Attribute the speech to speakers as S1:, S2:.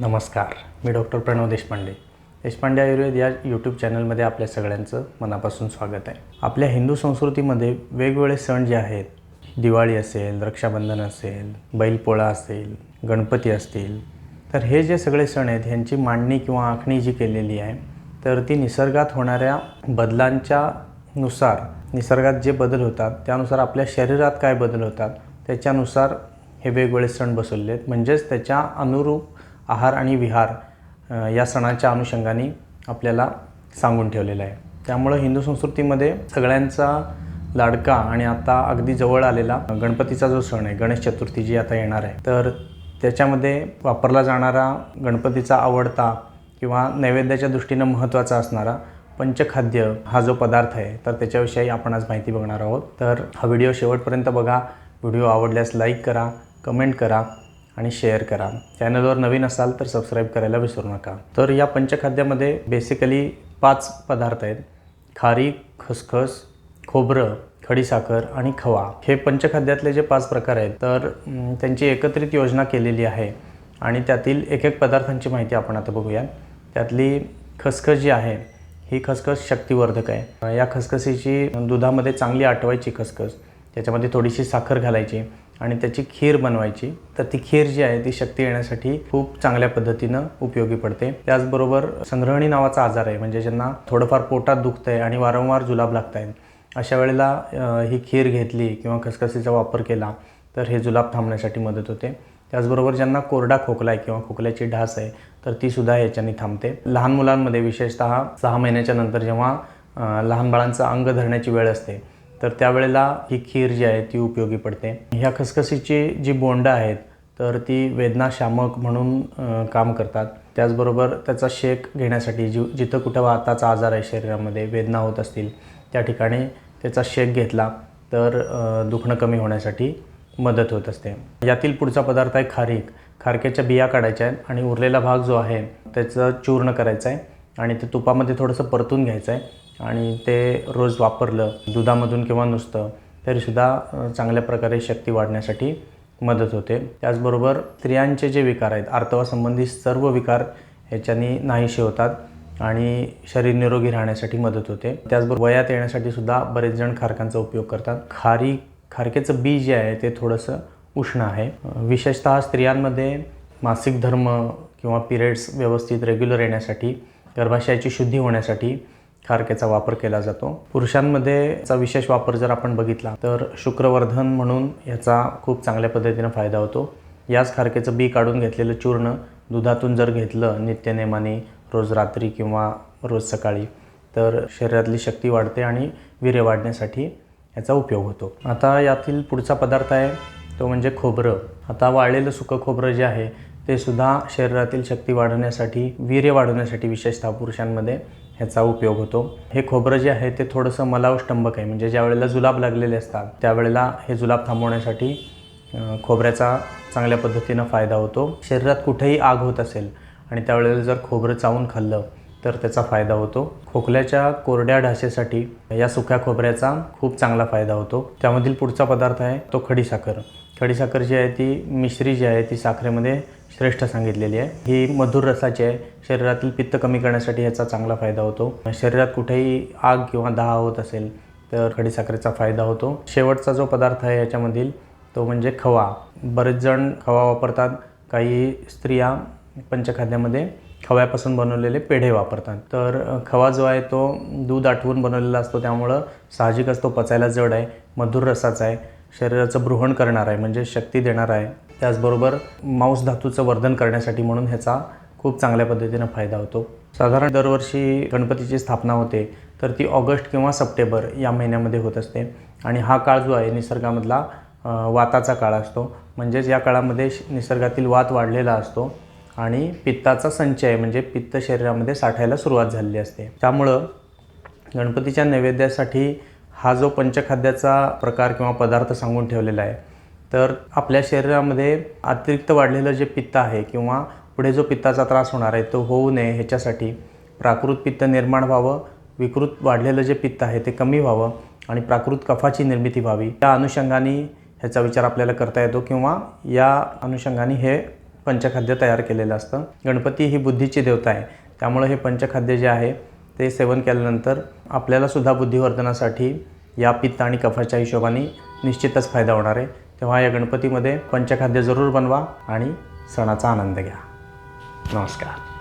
S1: नमस्कार मी डॉक्टर प्रणव देशपांडे. देशपांडे आयुर्वेद या यूट्यूब चॅनलमध्ये आपल्या सगळ्यांचं मनापासून स्वागत आहे. आपल्या हिंदू संस्कृतीमध्ये वेगवेगळे सण जे आहेत दिवाळी असेल रक्षाबंधन असेल बैलपोळा असेल गणपती असतील तर हे जे सगळे सण आहेत ह्यांची मांडणी किंवा आखणी जी केलेली आहे तर ती निसर्गात होणाऱ्या बदलांच्या नुसार निसर्गात जे बदल होतात त्यानुसार आपल्या शरीरात काय बदल होतात त्याच्यानुसार हे वेगवेगळे सण बसवले आहेत म्हणजेच त्याच्या अनुरूप आहार आणि विहार या सणाच्या अनुषंगाने आपल्याला सांगून ठेवलेलं आहे. त्यामुळं हिंदू संस्कृतीमध्ये सगळ्यांचा लाडका आणि आता अगदी जवळ आलेला गणपतीचा जो सण आहे गणेश चतुर्थी जी आता येणार आहे तर त्याच्यामध्ये वापरला जाणारा गणपतीचा आवडता किंवा नैवेद्याच्या दृष्टीनं महत्त्वाचा असणारा पंचखाद्य हा जो पदार्थ आहे तर त्याच्याविषयी आपण आज माहिती बघणार आहोत. तर हा व्हिडिओ शेवटपर्यंत बघा. व्हिडिओ आवडल्यास लाईक करा कमेंट करा. आणि शेअर करा. चॅनलवर नवीन असाल तर सबस्क्राईब करायला विसरू नका. तर या पंचखाद्यामध्ये बेसिकली पाच पदार्थ आहेत. खारी खसखस खोबरं खडीसाखर आणि खवा. हे पंचखाद्यातले जे पाच प्रकार आहेत तर त्यांची एकत्रित योजना केलेली आहे. आणि त्यातील एक एक पदार्थांची माहिती आपण आता बघूया त्यातली खसखस जी आहे ही खसखस शक्तिवर्धक आहे. या खसखसीची दुधामध्ये चांगली आटवायची खसखस त्याच्यामध्ये थोडीशी साखर घालायची. आणि त्याची खीर बनवायची. तर ती खीर जी आहे ती शक्ती येण्यासाठी खूप चांगल्या पद्धतीनं उपयोगी पडते. त्याचबरोबर संग्रहणी नावाचा आजार आहे म्हणजे ज्यांना थोडंफार पोटात दुखतं आहे आणि वारंवार जुलाब लागत आहेत अशा वेळेला ही खीर घेतली किंवा खसखसीचा वापर केला तर हे जुलाब थांबण्यासाठी मदत होते. त्याचबरोबर ज्यांना कोरडा खोकला आहे किंवा खोकल्याची ढास आहे तर ती सुद्धा याच्याने थांबते. लहान मुलांमध्ये विशेषतः सहा महिन्याच्या नंतर जेव्हा लहान बाळांचं अंग धरण्याची वेळ असते तर त्यावेळेला ही खीर जी आहे ती उपयोगी पडते. ह्या खसखसीची जी बोंडं आहेत तर ती वेदनाशामक म्हणून काम करतात. त्याचबरोबर त्याचा शेक घेण्यासाठी जी जिथं कुठं वाताचा आजार आहे शरीरामध्ये वेदना होत असतील त्या ठिकाणी त्याचा शेक घेतला तर दुखणं कमी होण्यासाठी मदत होत असते. यातील पुढचा पदार्थ आहे खारीक. खारक्याच्या बिया काढायच्या आहेत आणि उरलेला भाग जो आहे त्याचं चूर्ण करायचं आहे. आणि ते तुपामध्ये थोडंसं परतून घ्यायचं आहे आणि ते रोज वापरलं दुधामधून किंवा नुसतं तरीसुद्धा चांगल्या प्रकारे शक्ती वाढण्यासाठी मदत होते. त्याचबरोबर स्त्रियांचे जे विकार आहेत आर्तवासंबंधी सर्व विकार ह्याच्यानी नाहीसे होतात आणि शरीर निरोगी राहण्यासाठी मदत होते. त्याचबरोबर वयात येण्यासाठी सुद्धा बरेच जण खारकांचा उपयोग करतात. खारी खारकेचं बी जे आहे ते थोडंसं उष्ण आहे. विशेषतः स्त्रियांमध्ये मासिक धर्म किंवा पिरियड्स व्यवस्थित रेग्युलर येण्यासाठी गर्भाशयाची शुद्धी होण्यासाठी खारकेचा वापर केला जातो. पुरुषांमध्ये याचा विशेष वापर जर आपण बघितला तर शुक्रवर्धन म्हणून याचा खूप चांगल्या पद्धतीनं फायदा होतो. याच खारकेचं बी काढून घेतलेलं चूर्ण दुधातून जर घेतलं नित्यनेमाने रोज रात्री किंवा रोज सकाळी तर शरीरातली शक्ती वाढते आणि वीर्य वाढण्यासाठी याचा उपयोग होतो. आता यातील पुढचा पदार्थ आहे तो म्हणजे खोबरं. आता वाळलेलं सुकं खोबरं जे आहे ते सुद्धा शरीरातील शक्ती वाढवण्यासाठी वीर्य वाढवण्यासाठी विशेषतः पुरुषांमध्ये ह्याचा उपयोग होतो. हे खोबरं जे आहे ते थोडंसं मलावष्टंबक आहे. म्हणजे ज्या वेळेला जुलाब लागलेले असतात त्यावेळेला हे जुलाब थांबवण्यासाठी खोबऱ्याचा चांगल्या पद्धतीनं फायदा होतो. शरीरात कुठेही आग होत असेल आणि त्यावेळेला जर खोबरं चावून खाल्लं तर त्याचा फायदा होतो. खोकल्याच्या कोरड्या ढाशेसाठी या सुक्या खोबऱ्याचा खूप चांगला फायदा होतो. त्यामधील पुढचा पदार्थ आहे तो खडीसाखर खडीसाखर जी आहे ती मिश्री जी आहे ती साखरेमध्ये श्रेष्ठ सांगितलेली आहे. ही मधुर रसाची आहे. शरीरातील पित्त कमी करण्यासाठी याचा चांगला फायदा होतो. शरीरात कुठेही आग किंवा दहा होत असेल तर खडीसाखरेचा फायदा होतो. शेवटचा जो पदार्थ आहे याच्यामधील तो म्हणजे खवा. बरेच जण खवा वापरतात. काही स्त्रिया पंचखाद्यामध्ये खव्यापासून बनवलेले पेढे वापरतात. तर खवा जो आहे तो दूध आठवून बनवलेला असतो. त्यामुळं साहजिकच तो पचायला जड आहे. मधुर रसाचा आहे. शरीराचं बृहण करणार आहे म्हणजे शक्ती देणार आहे. त्याचबरोबर मांस धातूचं वर्धन करण्यासाठी म्हणून ह्याचा खूप चांगल्या पद्धतीनं फायदा होतो. साधारण दरवर्षी गणपतीची स्थापना होते तर ती ऑगस्ट किंवा सप्टेंबर या महिन्यामध्ये होत असते. आणि हा काळ जो आहे निसर्गामधला वाताचा काळ असतो. म्हणजेच या काळामध्ये निसर्गातील वात वाढलेला असतो आणि पित्ताचा संचय म्हणजे पित्त शरीरामध्ये साठायला सुरुवात झालेली असते. त्यामुळं गणपतीच्या नैवेद्यासाठी हा जो पंचखाद्याचा प्रकार किंवा पदार्थ सांगून ठेवलेला आहे तर आपल्या शरीरामध्ये अतिरिक्त वाढलेलं जे पित्त आहे किंवा पुढे जो पित्ताचा त्रास होणार आहे तो होऊ नये ह्याच्यासाठी प्राकृत पित्त निर्माण व्हावं विकृत वाढलेलं जे पित्त आहे ते कमी व्हावं आणि प्राकृत कफाची निर्मिती व्हावी. त्या अनुषंगाने ह्याचा विचार आपल्याला करता येतो किंवा या अनुषंगाने हे पंचखाद्य तयार केलेलं असतं. गणपती ही बुद्धीची देवता आहे. त्यामुळं हे पंचखाद्य जे आहे ते सेवन केल्यानंतर आपल्यालासुद्धा बुद्धिवर्धनासाठी या पित्त आणि कफाच्या हिशोबाने निश्चितच फायदा होणार आहे. तेव्हा या गणपतीमध्ये पंचखाद्य जरूर बनवा आणि सणाचा आनंद घ्या. नमस्कार.